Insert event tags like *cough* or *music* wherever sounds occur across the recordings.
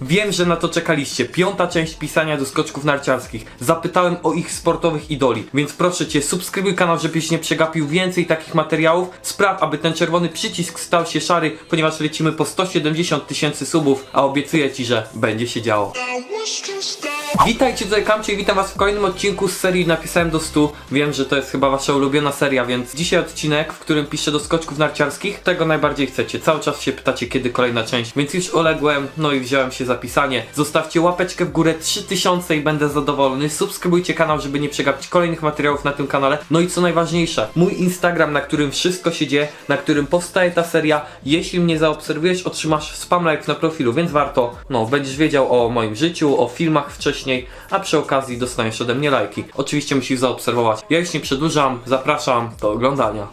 Wiem, że na to czekaliście. Piąta część pisania do skoczków narciarskich. Zapytałem o ich sportowych idoli, więc proszę cię, subskrybuj kanał, żebyś nie przegapił więcej takich materiałów. Spraw, aby ten czerwony przycisk stał się szary, ponieważ lecimy po 170 tysięcy subów, a obiecuję ci, że będzie się działo. Witajcie tutaj Kamcie i witam was w kolejnym odcinku z serii Napisałem do 100. Wiem, że to jest chyba wasza ulubiona seria, więc dzisiaj odcinek, w którym piszę do skoczków narciarskich. Tego najbardziej chcecie. Cały czas się pytacie, kiedy kolejna część, więc już uległem, no i wziąłem się za pisanie. Zostawcie łapeczkę w górę 3000 i będę zadowolony. Subskrybujcie kanał, żeby nie przegapić kolejnych materiałów na tym kanale. No i co najważniejsze, mój Instagram, na którym wszystko się dzieje, na którym powstaje ta seria. Jeśli mnie zaobserwujesz, otrzymasz spam like na profilu, więc warto, no, będziesz wiedział o moim życiu, o filmach wcześniej, a przy okazji dostaniesz ode mnie lajki. Oczywiście musisz zaobserwować. Ja już nie przedłużam, zapraszam do oglądania.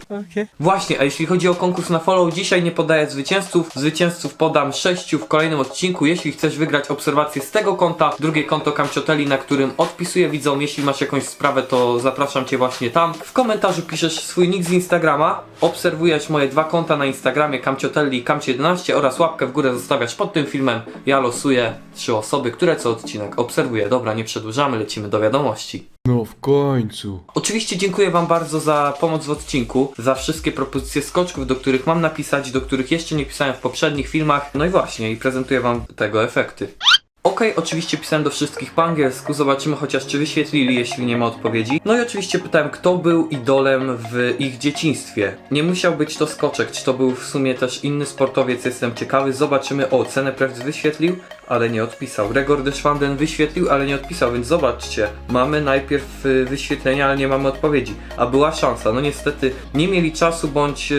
Właśnie, a jeśli chodzi o konkurs na follow, dzisiaj nie podaję zwycięzców. Zwycięzców podam sześciu w kolejnym odcinku. Jeśli chcesz wygrać obserwację z tego konta, drugie konto Kamcioteli, na którym odpisuję widzom. Jeśli masz jakąś sprawę, to zapraszam cię właśnie tam. W komentarzu piszesz swój nick z Instagrama, obserwujesz moje dwa konta na Instagramie Kamciotelli i Kamci11 oraz łapkę w górę zostawiasz pod tym filmem. Ja losuję trzy osoby, które co odcinek obserwuję. Dobra, nie przedłużamy, lecimy do wiadomości. No w końcu. Oczywiście dziękuję Wam bardzo za pomoc w odcinku, za wszystkie propozycje skoczków, do których mam napisać, do których jeszcze nie pisałem w poprzednich filmach. No i właśnie, i prezentuję Wam tego efekty. Okej, oczywiście pisałem do wszystkich po angielsku, zobaczymy chociaż czy wyświetlili, jeśli nie ma odpowiedzi. No i oczywiście pytałem, kto był idolem w ich dzieciństwie. Nie musiał być to skoczek, czy to był w sumie też inny sportowiec, jestem ciekawy. Zobaczymy, o, cenę Prewc wyświetlił, ale nie odpisał. Gregor de Schwanden wyświetlił, ale nie odpisał, więc zobaczcie. Mamy najpierw y, wyświetlenia, ale nie mamy odpowiedzi. A była szansa, no niestety nie mieli czasu, bądź...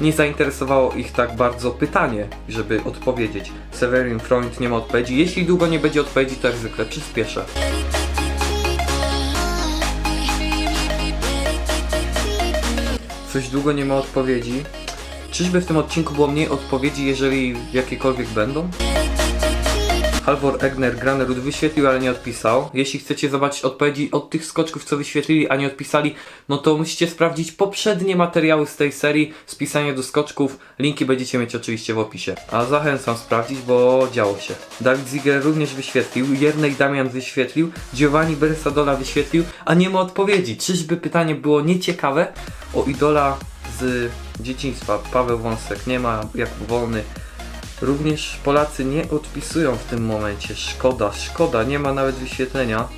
Nie zainteresowało ich tak bardzo pytanie, żeby odpowiedzieć. Severin Freund nie ma odpowiedzi. Jeśli długo nie będzie odpowiedzi, to jak zwykle przyspieszę. Coś długo nie ma odpowiedzi. Czyżby w tym odcinku było mniej odpowiedzi, jeżeli jakiekolwiek będą? Halvor Egner Granerud wyświetlił, ale nie odpisał. Jeśli chcecie zobaczyć odpowiedzi od tych skoczków, co wyświetlili, a nie odpisali, no to musicie sprawdzić poprzednie materiały z tej serii, spisanie do skoczków. Linki będziecie mieć oczywiście w opisie. A zachęcam sprawdzić, bo działo się. Dawid Ziegler również wyświetlił, Jernej Damian wyświetlił, Giovanni Bersadola wyświetlił, a nie ma odpowiedzi. Czyżby pytanie było nieciekawe? O idola z dzieciństwa. Paweł Wąsek nie ma, Jakub Wolny. Również Polacy nie odpisują w tym momencie. Szkoda, szkoda, nie ma nawet wyświetlenia.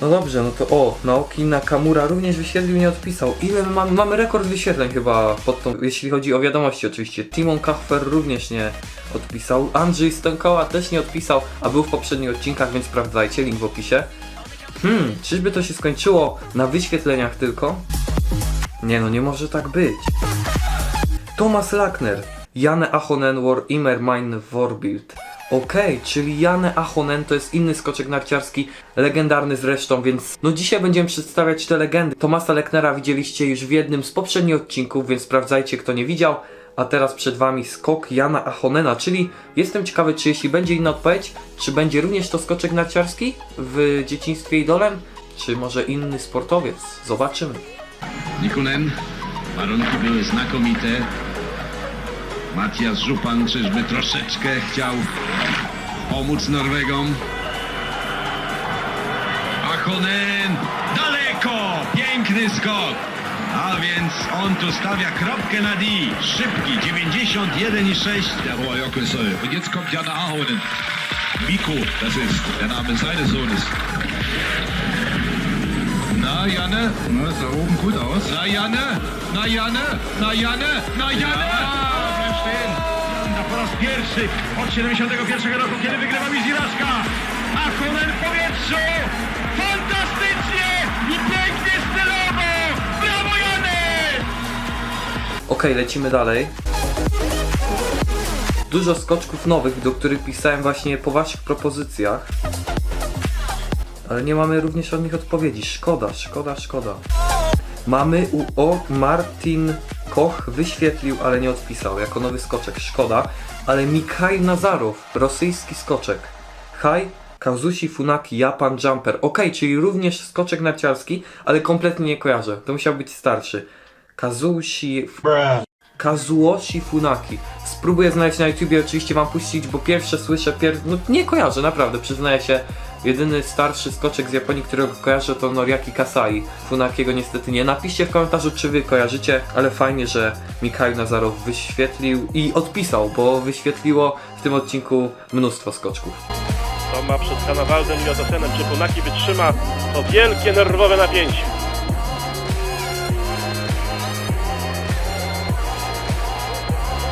No dobrze, no to o, Naoki Nakamura również wyświetlił, nie odpisał. Ile my mamy? Mamy rekord wyświetleń chyba pod tą, jeśli chodzi o wiadomości oczywiście. Timon Kachfer również nie odpisał. Andrzej Stękoła też nie odpisał, a był w poprzednich odcinkach, więc sprawdzajcie, link w opisie. Hmm, czyżby to się skończyło na wyświetleniach tylko? Nie no, nie może tak być. Thomas Lackner, Janne Ahonen war immer mein Vorbild. Okej, czyli Janne Ahonen to jest inny skoczek narciarski, legendarny zresztą, więc no dzisiaj będziemy przedstawiać te legendy. Thomasa Lacknera widzieliście już w jednym z poprzednich odcinków, więc sprawdzajcie kto nie widział. A teraz przed wami skok Jana Ahonena, czyli jestem ciekawy czy jeśli będzie inna odpowiedź, czy będzie również to skoczek narciarski w dzieciństwie idolem, czy może inny sportowiec. Zobaczymy. Nikunen, warunki były znakomite. Matias Żupan czyżby troszeczkę chciał pomóc Norwegom. Achonen, daleko! Piękny skok! A więc on tu stawia kropkę na D. Szybki, 91,6. Der hoher Jockelsoll. Und jetzt kommt Jan Ahonen. Miko, das ist der Name seines Sohnes. Na, Janne? Na, das sah oben gut aus. Na, Janne? Na, Janne? Na, Janne? Na, Janne? Po raz pierwszy od 71 roku, kiedy wygrywa Miziraska. Achonen w powietrzu! Fantastycznie i pięknie stylowo! Brawo Janek! Okej, lecimy dalej. Dużo skoczków nowych, do których pisałem właśnie po waszych propozycjach. Ale nie mamy również od nich odpowiedzi. Szkoda, szkoda, szkoda. Mamy u o Martin Koch wyświetlił, ale nie odpisał jako nowy skoczek. Szkoda. Ale Mikhail Nazarow, rosyjski skoczek. Hai Kazushi Funaki Japan Jumper. Okej, czyli również skoczek narciarski, ale kompletnie nie kojarzę. To musiał być starszy. Kazushi Kazuoshi Funaki spróbuję znaleźć na YouTubie, oczywiście wam puścić, bo pierwsze słyszę, pier... no nie kojarzę, naprawdę, przyznaję się. Jedyny starszy skoczek z Japonii, którego kojarzę to Noriaki Kasai. Funakiego niestety nie. Napiszcie w komentarzu, czy wy kojarzycie, ale fajnie, że Mikhail Nazarow wyświetlił i odpisał, bo wyświetliło w tym odcinku mnóstwo skoczków. To ma przed Hanawaldem i Otosenem. Czy Funaki wytrzyma to wielkie nerwowe napięcie?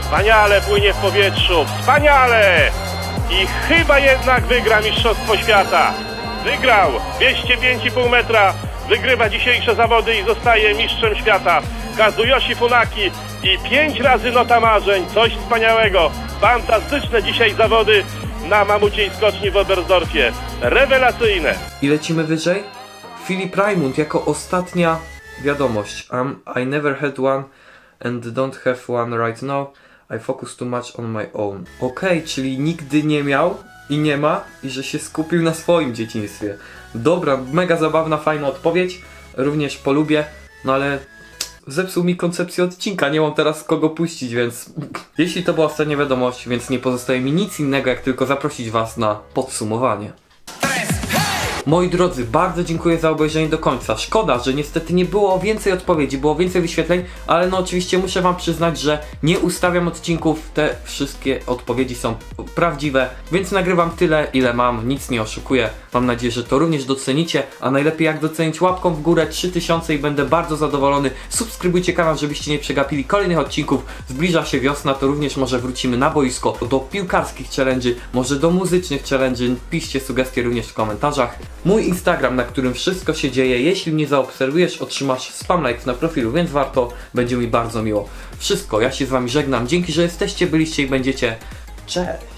Wspaniale płynie w powietrzu, wspaniale! I chyba jednak wygra Mistrzostwo Świata. Wygrał 205,5 metra, wygrywa dzisiejsze zawody i zostaje mistrzem świata. Kazuyoshi Funaki i pięć razy nota marzeń, coś wspaniałego. Fantastyczne dzisiaj zawody na mamuciej skoczni w Oberstdorfie. Rewelacyjne. I lecimy wyżej. Filip Raimund jako ostatnia wiadomość. Um, I never had one and don't have one right now. I focus too much on my own. Okej, czyli nigdy nie miał i nie ma i że się skupił na swoim dzieciństwie. Dobra, mega zabawna, fajna odpowiedź. Również polubię, no ale zepsuł mi koncepcję odcinka, nie mam teraz kogo puścić, więc *laughs* jeśli to była ostatnia wiadomość, więc nie pozostaje mi nic innego jak tylko zaprosić was na podsumowanie. Moi drodzy, bardzo dziękuję za obejrzenie do końca. Szkoda, że niestety nie było więcej odpowiedzi, było więcej wyświetleń, ale no oczywiście muszę wam przyznać, że nie ustawiam odcinków, te wszystkie odpowiedzi są prawdziwe, więc nagrywam tyle, ile mam, nic nie oszukuję. Mam nadzieję, że to również docenicie, a najlepiej jak docenić łapką w górę 3000 i będę bardzo zadowolony. Subskrybujcie kanał, żebyście nie przegapili kolejnych odcinków. Zbliża się wiosna, to również może wrócimy na boisko, do piłkarskich challenge'y, może do muzycznych challenge'y. Piszcie sugestie również w komentarzach. Mój Instagram, na którym wszystko się dzieje. Jeśli mnie zaobserwujesz, otrzymasz spam like na profilu, więc warto, będzie mi bardzo miło. Wszystko, ja się z wami żegnam. Dzięki, że jesteście, byliście i będziecie. Cześć!